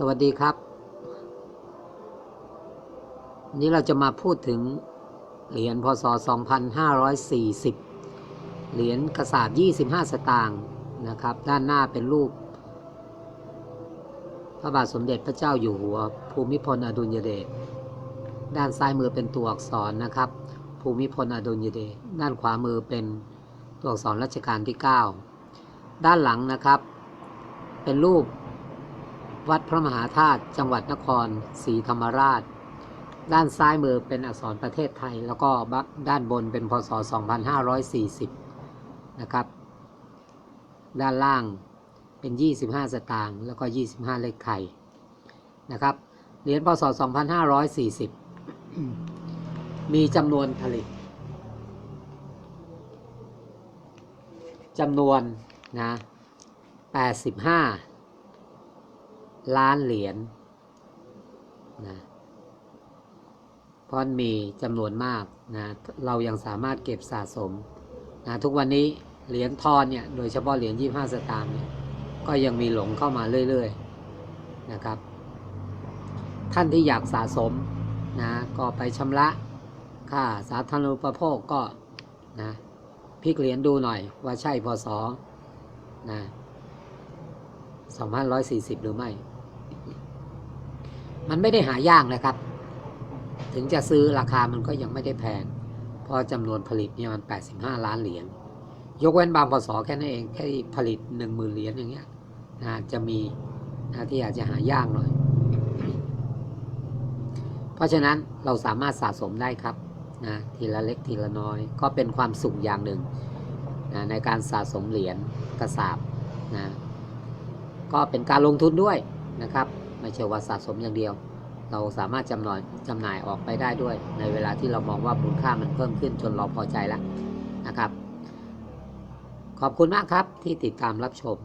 สวัสดีครับวันนี้เราจะมาพูดถึงเหรียญพศ 2540 เหรียญกระสาบ 25 สตางค์นะครับ ด้านหน้าเป็นรูป พระบาทสมเด็จพระเจ้าอยู่หัว ภูมิพลอดุลยเดช ด้านซ้ายมือเป็นตัวอักษรนะครับ ภูมิพลอดุลยเดช ด้านขวามือเป็นตัวอักษรรัชกาลที่ 9 ด้านหลังนะครับ เป็นรูป วัดพระมหาธาตุจังหวัดนครศรีธรรมราช ด้านซ้ายมือเป็นอักษรประเทศไทย แล้วก็ด้านบนเป็นพศ 2540 นะครับ ด้านล่างเป็น 25 สตางค์แล้วก็ 25 เลขไทยนะครับเหรียญพศ 2540 มีจำนวนผลิตจำนวนนะ85 ล้านเหรียญนะเพราะมีจำนวนมากนะเรายังสามารถเก็บสะสมนะทุกวันนี้เหรียญทอนเนี่ยโดยเฉพาะเหรียญ25 สตางค์เนี่ยก็ยังมีหลงเข้ามาเรื่อยๆนะครับ ท่านที่อยากสะสมนะก็ไปชำระค่าสาธารณูปโภคก็นะพลิกเหรียญดูหน่อยว่าใช่พศนะ2540 หรือไม่ มันไม่ได้หายากนะครับ ถึงจะซื้อราคามันก็ยังไม่ได้แพง เพราะจำนวนผลิตเนี่ยมัน 85 ล้านเหรียญ ยกเว้นบางพศแค่นั้นเอง แค่ผลิต 10,000 เหรียญอย่างเงี้ยนะจะมีนะที่อาจจะหายากหน่อย เพราะฉะนั้นเราสามารถสะสมได้ครับนะทีละเล็กทีละน้อย ก็เป็นความสุขอย่างหนึ่งนะในการสะสมเหรียญกระสาบนะก็เป็นการลงทุนด้วยนะครับ ไม่ใช่ว่าสะสมอย่างเดียว เราสามารถจำหน่ายจำหน่ายออกไปได้ด้วย ในเวลาที่เรามองว่ามูลค่ามันเพิ่มขึ้นจนเราพอใจแล้วนะครับ ขอบคุณมากครับที่ติดตามรับชม